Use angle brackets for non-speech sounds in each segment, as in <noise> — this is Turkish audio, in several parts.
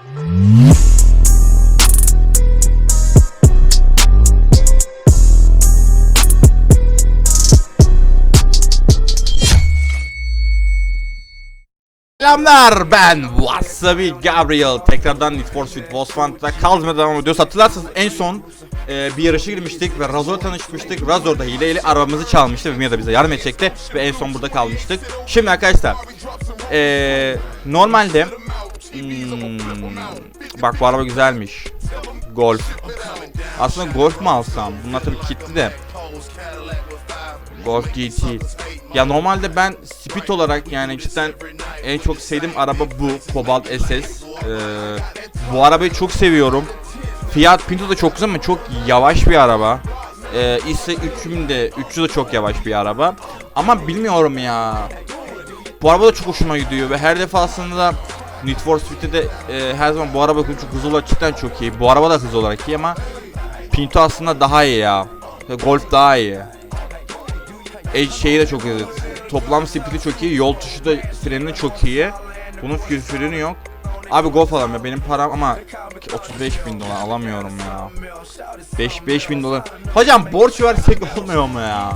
Selamlar ben Wasabi Gabriel. Tekrardan Need for Speed Most Wanted'da kazmaya devam ediyoruz. Hatırlarsanız en son e, bir yarışa girmiştik ve Razor'la tanışmıştık. Razor da hileyle arabamızı çalmıştı ve Mia da bize yardım edecekti ve en son burada kalmıştık. Şimdi arkadaşlar e, normalde hmm, bak bu araba güzelmiş Golf aslında Golf mu alsam bunlar tabii kitli de Golf GT. Ya normalde ben Speed olarak yani cidden en çok sevdiğim araba bu. Cobalt SS. Ee, bu arabayı çok seviyorum. Fiat Pinto da çok güzel ama çok yavaş bir araba. Ee, ise 3'üm de 3'ü de çok yavaş bir araba. Ama bilmiyorum ya. Bu araba da çok hoşuma gidiyor ve her defasında Need for Speed'de de e, her zaman bu araba çok hızlı olarak cidden çok iyi. Bu araba da hızlı olarak iyi ama Pinto aslında daha iyi ya. Golf daha iyi. E, şeyi de çok iyi. Toplam speed'i çok iyi. Yol tuşu da freni çok iyi. Bunun fre- freni yok. Abi golf alalım ya benim param ama 35 bin dolar alamıyorum ya. 5 5 bin dolar. Hocam borç versek olmuyor mu ya?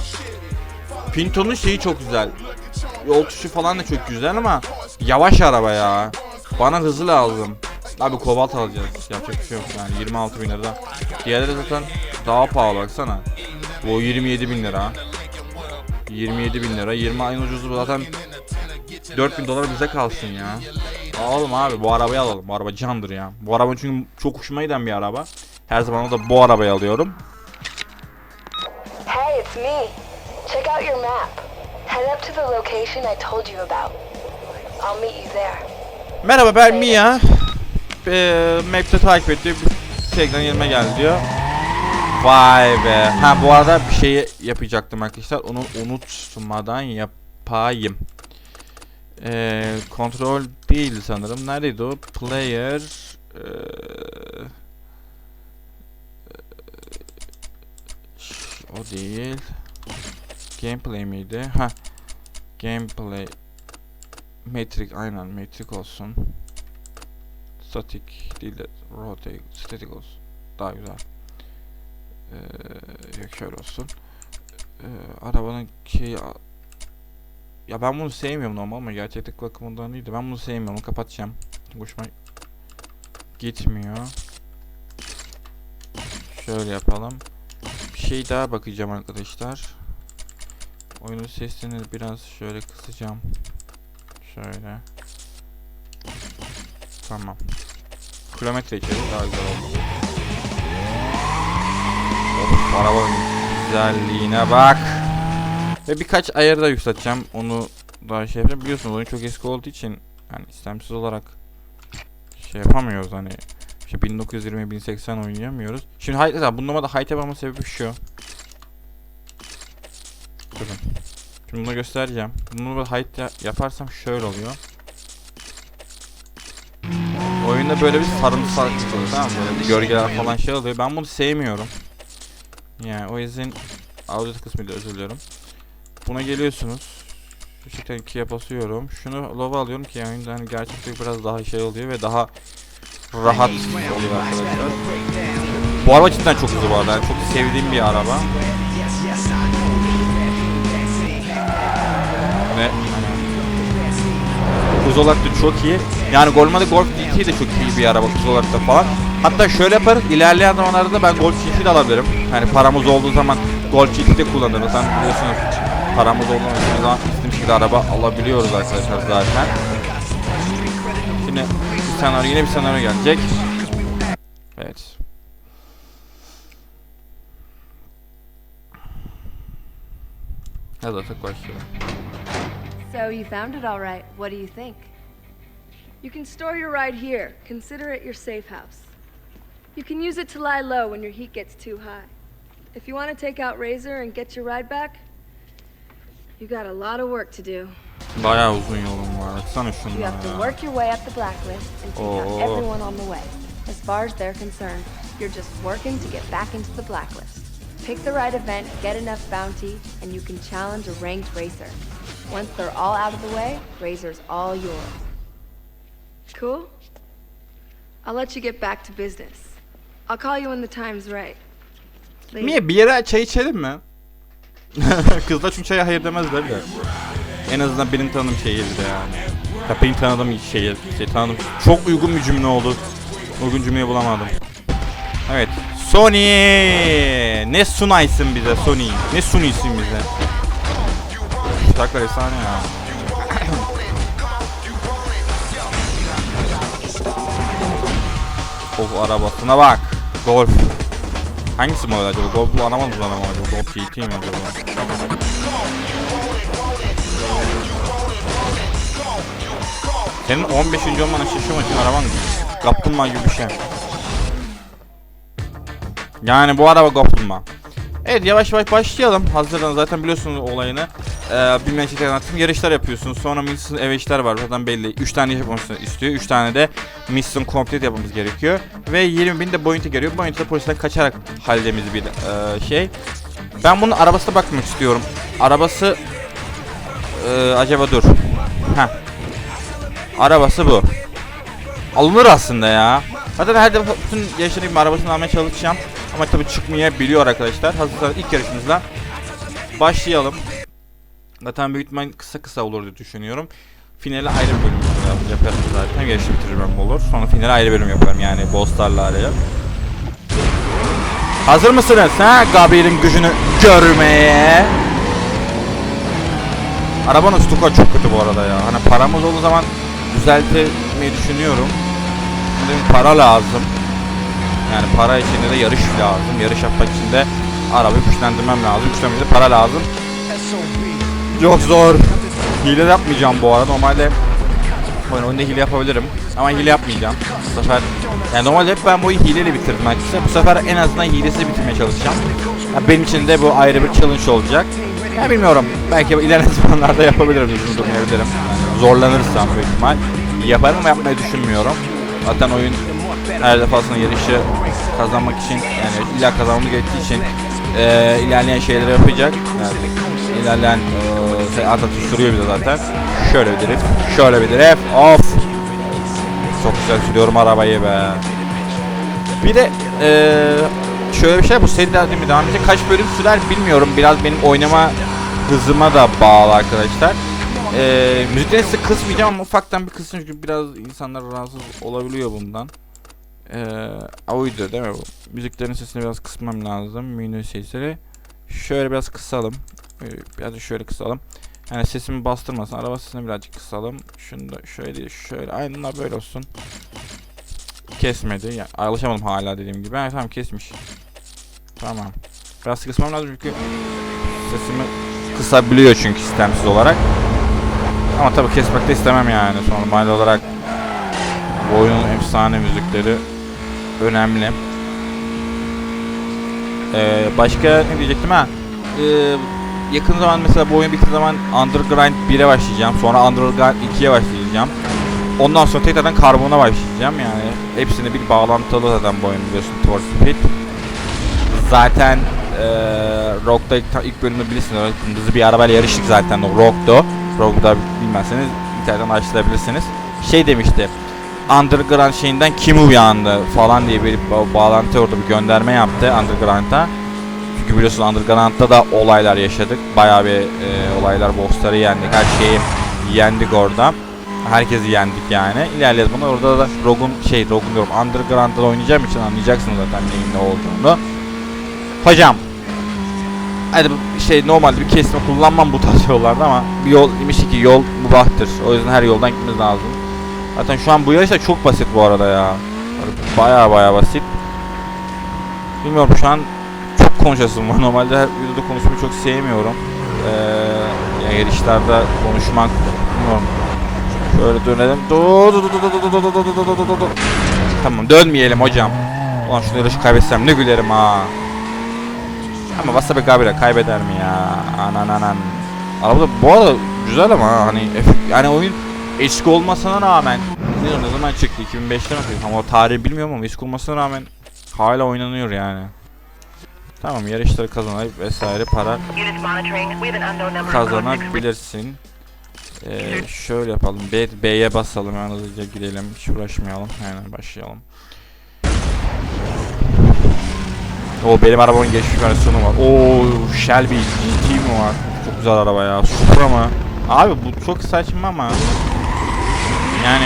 Pinto'nun şeyi çok güzel. Yol tuşu falan da çok güzel ama yavaş araba ya. Bana hızlı lazım. Abi kobalt alacağız. Yapacak bir şey yok yani 26 bin lira. Diğerleri zaten daha pahalı baksana. Bu 27 bin lira. 27 bin lira. 20 ayın ucuzu zaten 4000 dolar bize kalsın ya. Alalım abi bu arabayı alalım. Bu araba candır ya. Bu araba çünkü çok hoşuma giden bir araba. Her zaman da bu arabayı alıyorum. Hey, it's me. Check out your map. Head up to the location I told you about. I'll meet you there. Merhaba ben Mia. Ee, map'te takip etti. Tekrar yerime geldi diyor. Vay be. Ha bu arada bir şey yapacaktım arkadaşlar. Onu unutmadan yapayım. Ee, kontrol değil sanırım. Neredeydi o? Player ee, o değil. Gameplay miydi? Ha. Gameplay Metric aynen metrik olsun. Static değil de rotate static olsun. Daha güzel. Ee, yok şöyle olsun. Ee, arabanın şeyi ya ben bunu sevmiyorum normal ama gerçeklik bakımından değil de ben bunu sevmiyorum kapatacağım. Hoşuma gitmiyor. Şöyle yapalım. Bir şey daha bakacağım arkadaşlar. Oyunun sesini biraz şöyle kısacağım. Şöyle. Tamam. Kilometre içeri daha güzel oldu. Of arabanın güzelliğine bak. Ve birkaç ayarı da yükselteceğim. Onu daha şey yapacağım. Biliyorsunuz oyun çok eski olduğu için yani istemsiz olarak şey yapamıyoruz hani. İşte 1920 1080 oynayamıyoruz. Şimdi hayır bunun da height yapmamın sebebi şu. Şimdi bunu göstereceğim. Bunu height ya- yaparsam şöyle oluyor. Oyunda böyle bir sarımsak oluyor tamam mı? Böyle gölgeler falan şey oluyor. Ben bunu sevmiyorum. Yani o yüzden audio kısmıyla özür diliyorum. Buna geliyorsunuz. Şekilde ikiye basıyorum. Şunu lova alıyorum ki yani hani gerçekten biraz daha şey oluyor ve daha rahat oluyor arkadaşlar. Bu araba cidden çok hızlı bu arada. Yani çok sevdiğim bir araba. Ve hız da çok iyi. Yani Golma'da Golf GT de çok iyi bir araba hız da falan. Hatta şöyle yaparız. ilerleyen zamanlarda ben Golf GT de alabilirim. Yani paramız olduğu zaman Golf GT de kullanırız. Sen biliyorsunuz paramız olduğu zaman istediğim şekilde araba alabiliyoruz arkadaşlar zaten. Şimdi bir senaryo yine bir senaryo gelecek. Evet. Artık başlayalım. So you found it all right. What do you think? You can store your ride here. Consider it your safe house. You can use it to lie low when your heat gets too high. If you want to take out Razor and get your ride back, you got a lot of work to do. Bayağı uzun yolum var. Baksana You have to ya. work your way up the blacklist and take out everyone on the way. As far as they're concerned, you're just working to get back into the blacklist. Pick the right event, get enough bounty, and you can challenge a ranked racer. Once they're all out of the way, Razor's all yours. Cool? I'll let you get back to business. I'll call you when the time's right. Later. Niye bir yere çay içelim mi? <laughs> Kızlar çünkü çaya hayır demezler de. En azından benim tanıdığım şehirde yani. Ya benim tanıdığım şehir, şey tanıdığım. Çok uygun bir cümle oldu. Uygun cümleyi bulamadım. Evet. Sony! Ne sunaysın bize Sony? Ne sunuyorsun bize? Şarkılar efsane ya. of <coughs> arabasına bak. Golf. Hangisi model acaba? Golf anlamadım ben ama acaba. Golf GT mi acaba? Senin 15. olmanın şaşırmak araban kaplumbağa gibi bir şey. Yani bu araba kaplumbağa. Evet yavaş yavaş başlayalım. Hazırlan zaten biliyorsunuz olayını. Ee, bir menşete anlattım. Yarışlar yapıyorsunuz. Sonra mission eve işler var zaten belli. 3 tane yapmamızı istiyor. 3 tane de mission complete yapmamız gerekiyor. Ve 20 bin de bounty geliyor. Bounty de polisten kaçarak halledeceğimiz bir e, şey. Ben bunun arabasına bakmak istiyorum. Arabası e, acaba dur. Heh. Arabası bu. Alınır aslında ya. Zaten her defa bütün yarışların gibi arabasını almaya çalışacağım. Ama tabii çıkmayabiliyor arkadaşlar. Hazırsanız ilk yarışımızla başlayalım. Zaten büyük ihtimal kısa kısa olur diye düşünüyorum. Finale ayrı bir bölüm yap- yaparım zaten. Yarışı bitiririm olur. Sonra finale ayrı bölüm yaparım yani bosslarla araya. Hazır mısınız ha Gabriel'in gücünü görmeye? Arabanın stuka çok kötü bu arada ya. Hani paramız olduğu zaman düzeltmeyi düşünüyorum. Şimdi para lazım. Yani para içinde de yarış lazım. Yarış yapmak için de arabayı güçlendirmem lazım. Güçlenmeye de para lazım. Çok zor. Hile yapmayacağım bu arada. Normalde oyun oyunda hile yapabilirim. Ama hile yapmayacağım. Bu sefer yani normalde hep ben bu hileyle bitirdim arkadaşlar. Bu sefer en azından hilesiz bitirmeye çalışacağım. Ya benim için de bu ayrı bir challenge olacak. Ya bilmiyorum. Belki ilerleyen <laughs> zamanlarda yapabilirim. Uzun durmayabilirim. Yani zorlanırsam büyük ihtimal. Yaparım ama yapmayı düşünmüyorum. Zaten oyun her defasında yarışı kazanmak için yani illa kazanmamız gerektiği için eee ilerleyen şeyleri yapacak. Yani ilerleyen eee şey Atatürk sürüyor bir zaten. Şöyle bir drift, şöyle bir drift. Of! Çok güzel sürüyorum arabayı be. Bir de eee şöyle bir şey bu seri değil mi devam edecek kaç bölüm sürer bilmiyorum. Biraz benim oynama hızıma da bağlı arkadaşlar. Eee müzikleri size kısmayacağım ufaktan bir kısım çünkü biraz insanlar rahatsız olabiliyor bundan. Eee oydu değil mi bu? Müziklerin sesini biraz kısmam lazım. Menü sesleri. Şöyle biraz kısalım. Ee, Biraz şöyle kısalım. Yani sesimi bastırmasın. Araba sesini birazcık kısalım. Şunu da şöyle şöyle. Aynen böyle olsun. Kesmedi. Yani alışamadım hala dediğim gibi. Ha, tamam kesmiş. Tamam. Biraz kısmam lazım çünkü sesimi kısabiliyor çünkü sistemsiz olarak. Ama tabii kesmek de istemem yani. Normal olarak bu oyunun efsane müzikleri önemli. Ee, başka ne diyecektim ha? Ee, yakın zaman mesela bu oyun bittiği zaman Underground 1'e başlayacağım. Sonra Underground 2'ye başlayacağım. Ondan sonra tekrardan Carbon'a başlayacağım yani. Hepsine bir bağlantılı zaten bu oyun biliyorsun Tour Speed. Zaten ee, Rock'ta ilk, ilk bölümü bilirsiniz. Kırmızı bir arabayla yarıştık zaten o Rock'tu. Rock'u da bilmezseniz internetten araştırabilirsiniz. Şey demişti. Underground şeyinden kim uyandı falan diye bir ba- bağlantı orada bir gönderme yaptı Underground'a. Çünkü biliyorsun Underground'da da olaylar yaşadık. Bayağı bir e, olaylar, bossları yendik. Her şeyi yendik orada. Herkesi yendik yani. İlerleyelim bunu. Orada da Rogue'un şey Rogue'un diyorum Underground'da da oynayacağım için anlayacaksınız zaten neyin ne olduğunu. Hocam hani şey normalde bir kesme kullanmam bu tarz yollarda ama bir yol demiş ki yol mübahtır. O yüzden her yoldan gitmemiz lazım. Zaten şu an bu yarış çok basit bu arada ya. Baya baya basit. Bilmiyorum şu an çok konuşasım var. Normalde her videoda konuşmayı çok sevmiyorum. Ee, yani yarışlarda konuşmak bilmiyorum. Şöyle dönelim. Tamam dönmeyelim hocam. Ulan şunu yarışı kaybetsem ne gülerim ha. Ama Wasabi Gabriel kaybeder mi ya? Anan anan. Araba da bu arada güzel ama ha, hani yani oyun eski olmasına rağmen ne, ne zaman çıktı 2005'te mi ama o tarihi bilmiyorum ama eski olmasına rağmen hala oynanıyor yani. Tamam yarışları kazanayım vesaire para kazanabilirsin. Ee, şöyle yapalım. B, B'ye basalım yani hızlıca gidelim. Hiç uğraşmayalım. Aynen başlayalım. O benim arabanın geçmiş versiyonu var. Oo Shelby GT mi var? Çok güzel araba ya. Supra mı? Abi bu çok saçma ama. Yani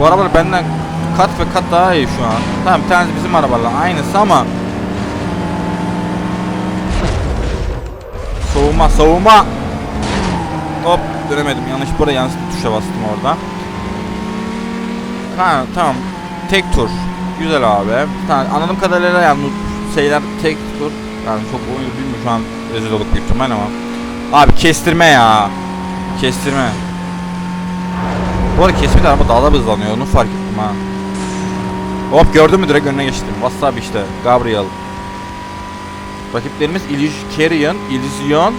Bu arabalar benden kat ve kat daha iyi şu an. Tamam bir tanesi bizim arabalar aynısı ama Soğuma soğuma Hop dönemedim yanlış buraya yanlış tuşa bastım orada Ha tamam. Tek tur. Güzel abi. Tamam, Anladığım kadarıyla yani şeyler tek tur. Yani çok oyunu bilmiyorum şu an rezil olduk büyük ihtimal ama. Abi kestirme ya. Kestirme. Bu arada kesme de araba daha da hızlanıyor. Onu fark ettim ha. Hop gördün mü? Direkt önüne geçtim. Wasabi işte. Gabriel. Rakiplerimiz Illusion, Illusion,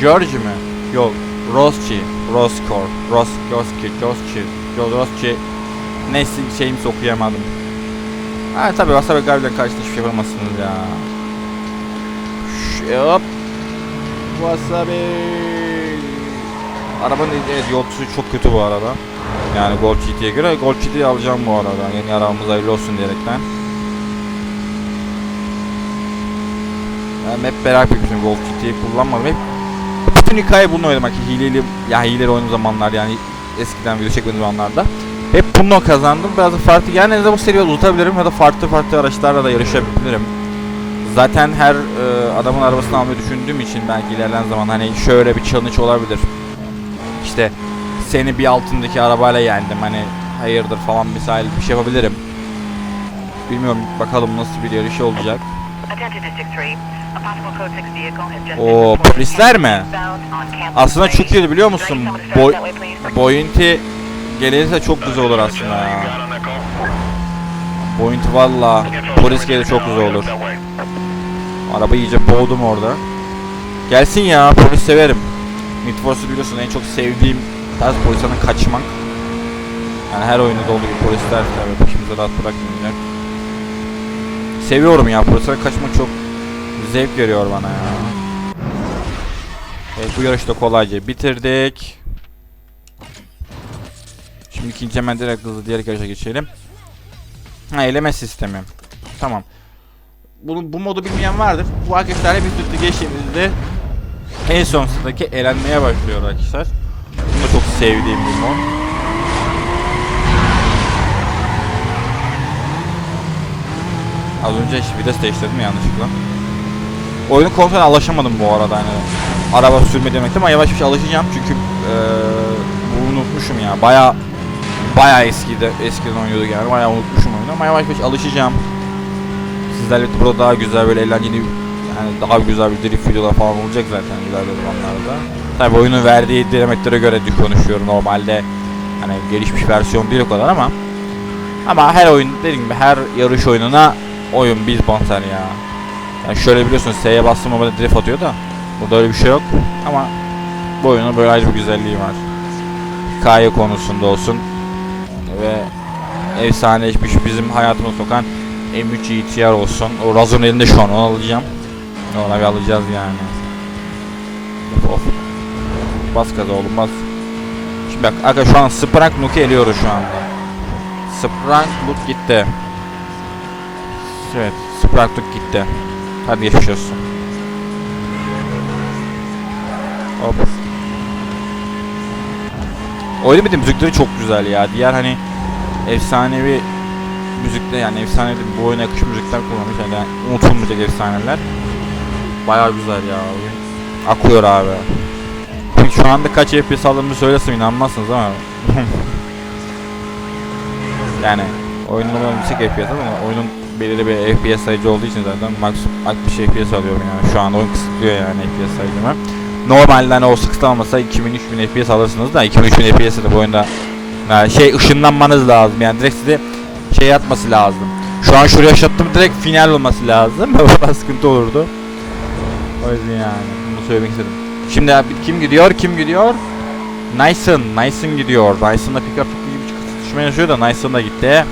George mi? Yok, Rosci, Roskor, Roskoski, Josci, Josci. Neyse şeyimizi okuyamadım. Ha tabi Wasabi Gabriel'den karşısında hiçbir şey yapamazsınız ya. Ş- Hop. Wasabi. Arabanın evet, yol tutuşu çok kötü bu arada. Yani Gold GT'ye göre Gold GT'yi alacağım bu arada. Yeni arabamız hayırlı olsun diyerekten. Ben hep merak etmişim Gold GT'yi kullanmadım. Hep bütün hikaye bunu oynamak. Hileli, ya hileli oynadığım zamanlar yani eskiden video çekmediğim zamanlarda. Hep bunu kazandım. Biraz da farklı yani en de bu seriyi uzatabilirim ya da farklı farklı araçlarla da yarışabilirim. Zaten her e, adamın arabasını almayı düşündüğüm için belki ilerleyen zaman hani şöyle bir challenge olabilir. İşte seni bir altındaki arabayla yendim hani hayırdır falan misal bir şey yapabilirim. Bilmiyorum bakalım nasıl bir yarış olacak. O polisler mi? Aslında çok iyi biliyor musun? Boy, Boyunti gelirse çok güzel olur aslında ya. Boyunti valla polis gelirse çok güzel olur. Araba iyice boğdum orada. Gelsin ya polis severim. Need for biliyorsun en çok sevdiğim tarz polisten kaçmak. Yani her oyunda olduğu gibi polisler tabii başımıza rahat bırakmayacak. Seviyorum ya polisten kaçmak çok zevk veriyor bana ya. Evet bu yarışı da kolayca bitirdik. Şimdi ikinci hemen direkt hızlı diğer yarışa geçelim. Ha eleme sistemi. Tamam. Bunu, bu modu bilmeyen vardır. Bu arkadaşlarla bir sütlü geçtiğimizde en son sıradaki elenmeye başlıyor arkadaşlar. Bu da çok sevdiğim bir mod. Az önce vites değiştirdim yanlışlıkla. Oyunu kontrol alışamadım bu arada hani. Araba sürme demekti ama yavaş yavaş alışacağım çünkü eee bunu unutmuşum ya. Baya baya eskide eskiden oynuyorduk yani. Baya unutmuşum oyunu ama yavaş yavaş alışacağım. Sizlerle burada daha güzel böyle eğlenceli yani daha güzel bir drift videolar falan olacak zaten ileride zamanlarda. Tabi oyunun verdiği dinamiklere göre konuşuyorum normalde. Hani gelişmiş versiyon değil o kadar ama ama her oyun dediğim gibi her yarış oyununa oyun biz bantar ya. Yani şöyle biliyorsun S'ye bastım ama drift atıyor da burada öyle bir şey yok ama bu oyunun böyle ayrı bir güzelliği var. Hikaye konusunda olsun ve efsaneleşmiş bizim hayatımıza sokan M3 GTR olsun. O Razor'un elinde şu an onu alacağım. Ona bir alacağız yani. Of of. Bas gaza oğlum bas. Şimdi bak aga şu an Sprang Look'u eliyoruz şu anda. Sprang Look gitti. Evet Sprang Look gitti. Hadi geçmiş olsun. Hop. Oyun bir de müzikleri çok güzel ya. Diğer hani efsanevi müzikte yani efsane bu oyuna yakışır müzikler kullanmış yani, unutulmayacak efsaneler. Bayağı güzel ya oyun. Akıyor abi. Peki şu anda kaç FPS aldığımı söylesem inanmazsınız ama. <laughs> yani oyunun numaralı yüksek FPS ama oyunun belirli bir FPS sayıcı olduğu için zaten max 60 FPS alıyorum yani. Şu an oyun kısıtlıyor yani FPS sayıcımı. Normalde hani o kısıtlamasa 2000-3000 FPS alırsınız da 2000-3000 FPS'e de bu oyunda şey ışınlanmanız lazım yani direkt size şey atması lazım. Şu an şuraya yaşattım direkt final olması lazım. <laughs> Bana sıkıntı olurdu. O yüzden yani bunu söylemek istedim. Şimdi abi kim gidiyor? Kim gidiyor? Nyson. Nyson gidiyor. Nyson'da pick up gibi kısıtışma yaşıyor da Nyson da gitti.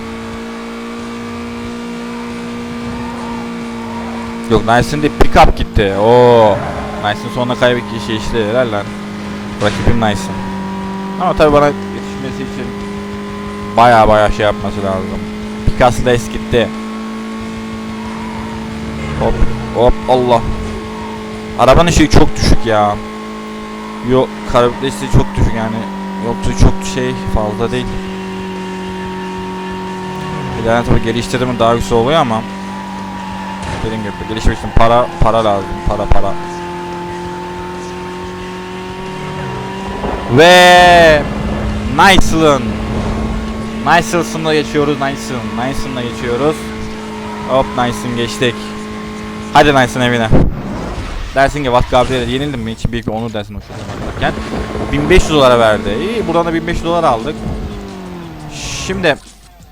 Yok Nice'ın değil pick up gitti. Oo. Nice'ın sonuna kaybettiği şey işte helal lan. Rakibim Nice'ın. Ama tabii bana yetişmesi için baya baya şey yapması lazım. Picasso da gitti. Hop hop Allah. Arabanın şeyi çok düşük ya. Yok karabitlesi çok düşük yani. Yoktu çok şey fazla değil. İleride tabii geliştirme daha güzel oluyor ama dediğim gibi gelişmek için para para lazım para para. Ve Nice'ın Nice'ınla geçiyoruz Nice'ın Nice'ınla geçiyoruz. Hop Nice'ın geçtik. Hadi Nice'ın evine. Dersin ki What Gabriel'e yenildim mi? Hiç büyük onur dersin o şurada bakarken. 1500 dolara verdi. İyi buradan da 1500 dolar aldık. Şimdi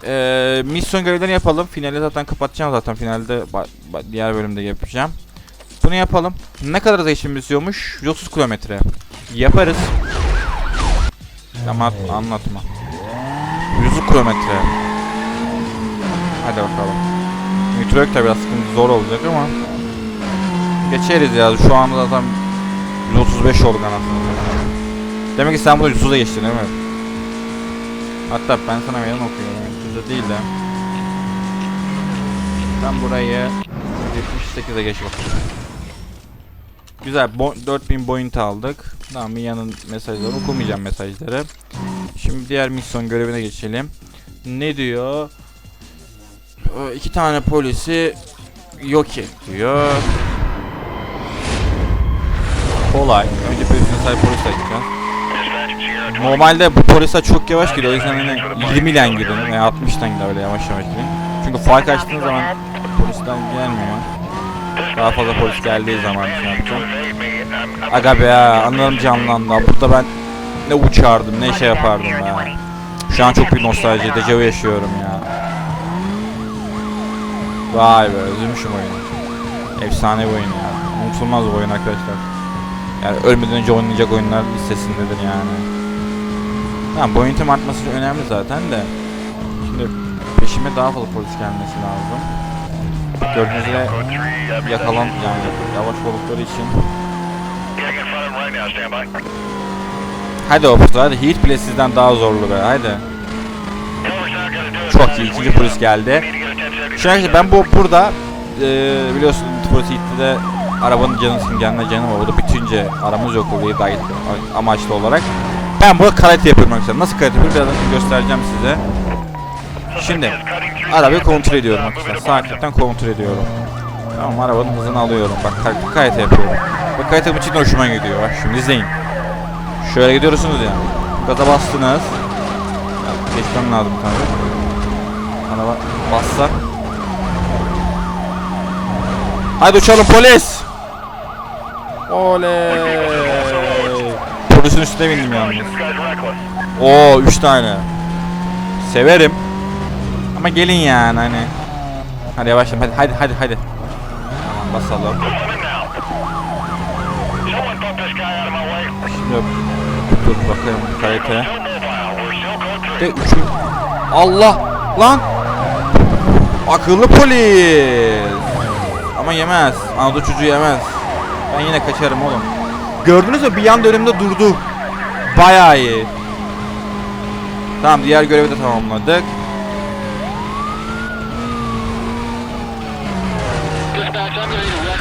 eee misyon görevlerini yapalım. Finali zaten kapatacağım zaten. Finalde diğer bölümde yapacağım. Bunu yapalım. Ne kadar da işimiz istiyormuş? 130 kilometre. Yaparız. Ama anlatma. 100 kilometre. Hadi bakalım. Nitro da biraz sıkıntı zor olacak ama geçeriz ya. Şu anda zaten 135 olduk anasını. Demek ki sen bunu 130'a geçtin değil mi? Hatta ben sana meydan okuyorum. 130'a değil de. Sen burayı 78'e geç bakalım. Güzel. Bo- 4000 point aldık. Tamam Mia'nın mesajları okumayacağım mesajları. Şimdi diğer misyon görevine geçelim. Ne diyor? Ee, iki tane polisi yok et diyor. Kolay. Önce polisin sahip polis. Normalde bu polisler çok yavaş gidiyor. O yüzden hani 20 ile gidin veya 60'tan gidin öyle yavaş yavaş gidin. Çünkü fark açtığınız zaman polisten gelmiyor. Daha fazla polis geldiği zaman şey yapacağım. Aga be ya anılarım canlandı. Burada ben ne uçardım ne şey yapardım ya. Şu an çok bir nostalji, dejavu yaşıyorum ya. Vay be özlemişim oyunu. Efsane bir oyun ya. Unutulmaz oyun arkadaşlar. Yani ölmeden önce oynayacak oyunlar listesindedir yani. Tamam bu oyun artması önemli zaten de. Şimdi peşime daha fazla polis gelmesi lazım. Gördüğünüz üzere yakalan yani yavaş oldukları için Hadi Opus hadi Heat bile sizden daha zorlu be hadi. Çok iyi ikinci polis geldi. An ben bu burada e, biliyorsun polis Heat'te arabanın canı simgenle canı var. O da bitince aramız yok oluyor daha amaçlı olarak. Ben burada karate yapıyorum arkadaşlar. Nasıl karate yapıyorum birazdan göstereceğim size. Şimdi arabayı kontrol ediyorum arkadaşlar. Sakinlikten kontrol ediyorum. Tamam arabanın hızını alıyorum. Bak karate yapıyorum. Bak karate için de hoşuma gidiyor. Bak şimdi izleyin. Şöyle gidiyorsunuz ya. Gaza bastınız. Geçmem lazım tabii. Araba bassa. Hadi uçalım polis. Oley. Polisin üstüne bindim yalnız. Oo 3 tane. Severim. Ama gelin yani hani. Hadi yavaşlayalım hadi hadi hadi hadi. Tamam basalım. Şimdi dur bakayım kalite. De üçü. Allah lan. Akıllı polis. Ama yemez. Anadolu çocuğu yemez. Ben yine kaçarım oğlum. Gördünüz mü bir anda önümde durdu. Bayağı iyi. Tamam diğer görevi de tamamladık. Şimdi polisten kurtulma. I, uh, I lost a visual here, closing in on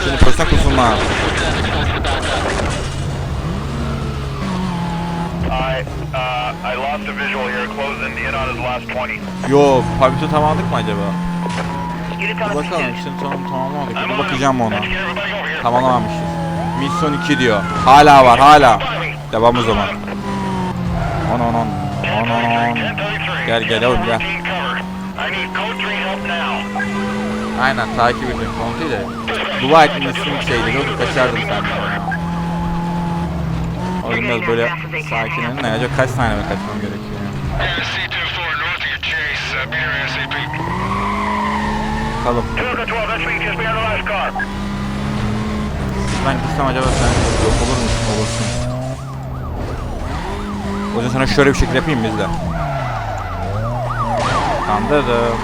his last 20. Yo, Pablo tamamladık mı acaba? Bakalım şimdi tamam tamamladık. Bir bakacağım ona. Tamamlamamışız. Misyon 2 diyor. Hala var hala. Devam o zaman. On on on. On on on. 1033. Gel gel oğlum gel. 14 cover. I need code 3 help now. Aynen takip edin kontrol de. Dua etmesin şeyleri kaçardım senden. O yüzden biraz böyle sakin olun. Acaba kaç saniye kaçmam gerekiyor? ya? C24 north of your chase. Be here ASAP. Bakalım. 2 of the 12, that's me, just behind the last car. Ben gitsem acaba sen yok olur musun? Olursun. O yüzden sana şöyle bir şekil yapayım mı? izle. Kandırdım.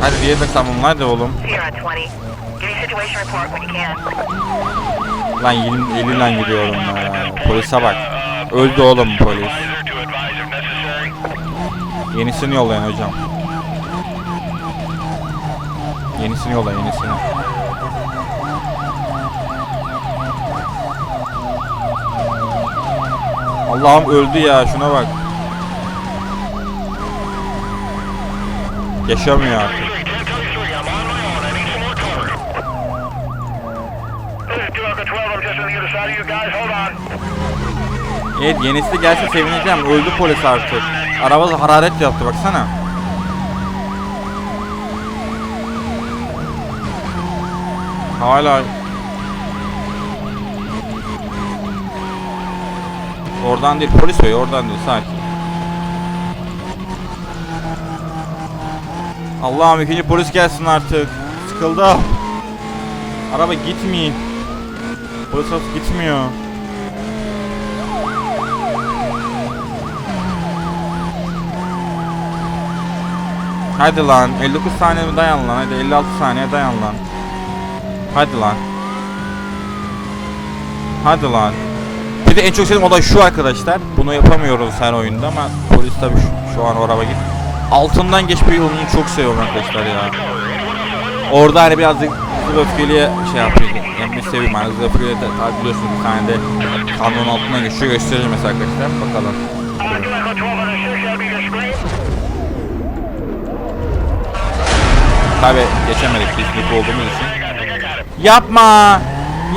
Hadi diğer de tamamla hadi oğlum. Sierra 20. Give me situation report when you can. Lan 20 50 lan gidiyorum ya. Polise bak. Öldü oğlum polis. Yenisini yollayın hocam. Yenisini yolla yenisini. Allah'ım öldü ya şuna bak. Yaşamıyor artık. Evet yenisi de gelse sevineceğim. Öldü polis artık. Araba da hararet yaptı baksana. Hala Oradan değil polis bey oradan değil sakin. Allah'ım ikinci polis gelsin artık. Sıkıldım. Araba gitmiyor. Arabası gitmiyor. Hadi lan 59 saniye mi dayan lan? Hadi 56 saniye dayan lan. Hadi lan. Hadi lan. Bir de en çok sevdiğim olay şu arkadaşlar. Bunu yapamıyoruz her oyunda ama polis tabi şu, şu an araba git. Altından geçme yolunu çok seviyorum arkadaşlar ya Orada hani birazcık hızlı öfkeliye şey yapıyor Yani bir seviyorum hani hızlı öfkeliye de tabi biliyorsunuz bir tane de Kamyon altından geçiyor göstereceğim mesela arkadaşlar bakalım 2 Echo 12 on the 6. That'll be your screen. Tabi geçemedik biz lig olduğumuz için. Yapma.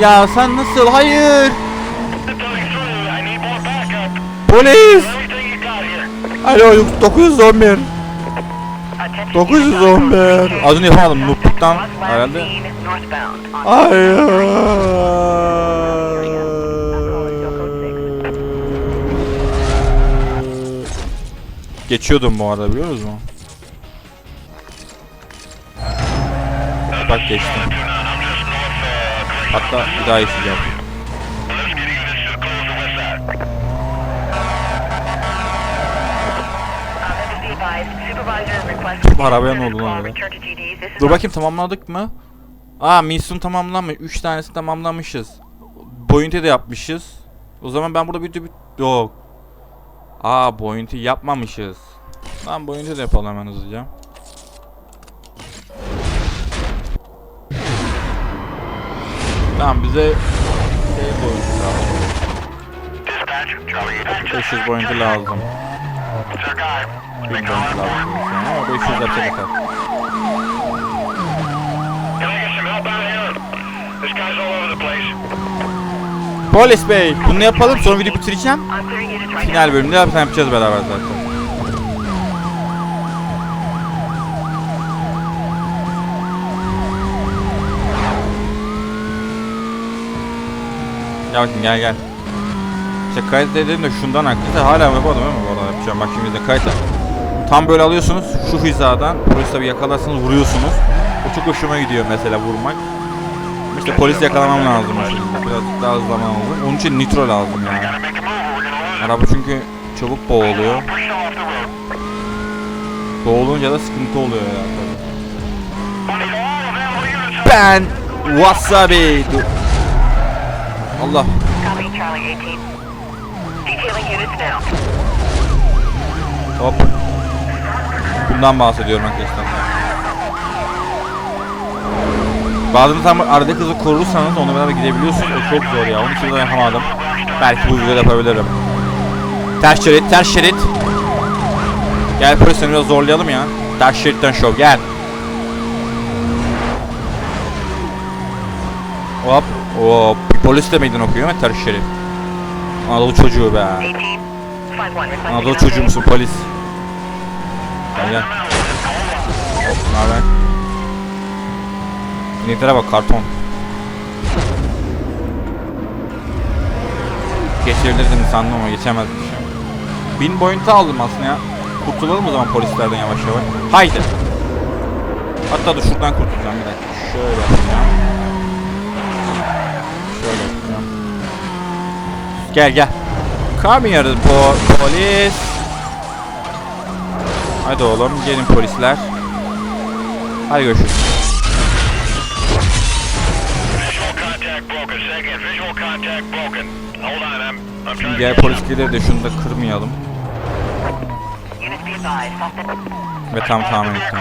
Ya sen nasıl? Hayır. 33, I need more backup. Polis. Alo 911. Attention 911. Az önce yapamadım. Northbound herhalde. Hayır. Geçiyordum bu arada biliyor musun? Bak geçtim. Hatta bir daha yaşayacağım. Arabaya ne oldu lan öyle? Dur bakayım tamamladık mı? Aa mission tamamlanmış. 3 tanesi tamamlamışız. Boyunti de yapmışız. O zaman ben burada bir bir yok. Aa boyunti yapmamışız. Lan boyunti de yapalım hemen hızlıca. Tamam bize şey boyunti lazım. Dispatch, Charlie 8. 500 boyunti lazım. It's our guy. 1000 boyunti lazım. Ama 500 yapacak yeter. Can I get some help out here? This guy's all over the place. Polis bey bunu yapalım sonra video bitireceğim. Final bölümde yapacağız beraber zaten. Gel bakayım gel gel. İşte kayıt dedim de şundan haklı. Hala yapamadım mi bu yapacağım. Bak şimdi de kayıt. Tam böyle alıyorsunuz şu hizadan. Polis tabi yakalarsanız vuruyorsunuz. O çok hoşuma gidiyor mesela vurmak. İşte polis yakalamam lazım o şekilde. Birazcık daha hızlı zaman lazım. Onun için nitro lazım yani. Araba çünkü çabuk boğuluyor. Boğulunca da sıkıntı oluyor ya tabii. Ben wasabi. Allah. Copy Charlie 18. Detailing units now. Hop. Bundan bahsediyorum arkadaşlar. Bazen tam aradaki hızı korursanız onunla beraber gidebiliyorsunuz. O çok zor ya. Onu hiç burada yapamadım. Belki bu videoda yapabilirim. Ters şerit, ters şerit. Gel polis biraz zorlayalım ya. Ters şeritten şov gel. Hop. Hop. Polis de meydan okuyor ama ters şerit. Anadolu çocuğu be. 18. 5-1 requesting Anadolu an çocuğu musun polis? Gel gel. Hop ne haber? İneklere bak karton. Geçebilirdim sandım ama geçemezmişim. Bin boyuntu aldım aslında ya. Kurtulalım o zaman polislerden yavaş yavaş. Haydi. Hatta dur şuradan kurtulacağım bir dakika. Şöyle yapacağım. Şöyle yapacağım. Gel gel. Come here po polis. Hadi oğlum gelin polisler. Hadi görüşürüz. Diğer polis gelir de şunu da kırmayalım. Ve tam tahmin ettim.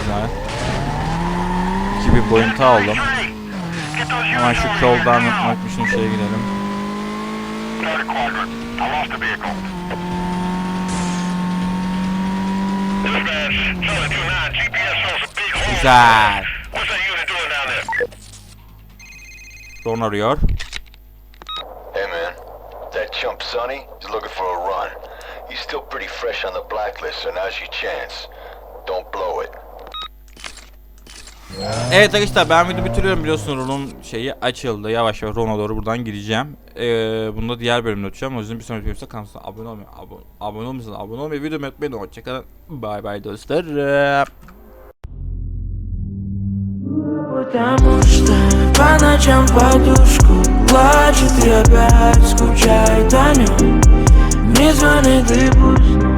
Güzel. bir boyuntu aldım. Hemen şu koldan yapmakmış için şeye gidelim. Güzel. Don arıyor. Hey man, that chump Sonny is looking for a run. He's still pretty fresh on the blacklist, so now's your chance. Don't blow it. Evet arkadaşlar ben video bitiriyorum biliyorsunuz Ron'un şeyi açıldı. Yavaş yavaş Ron'a doğru buradan gideceğim. Ee, bunu da diğer bölümde açacağım. O yüzden bir sonraki bölümde kanalımıza abone olmayı, abone, abone olmayı, abone olmayı, videomu unutmayın. Hoşçakalın. Bye bye dostlarım. Потому что по ночам подушку плачет и опять скучает о нем Не звони ты пусть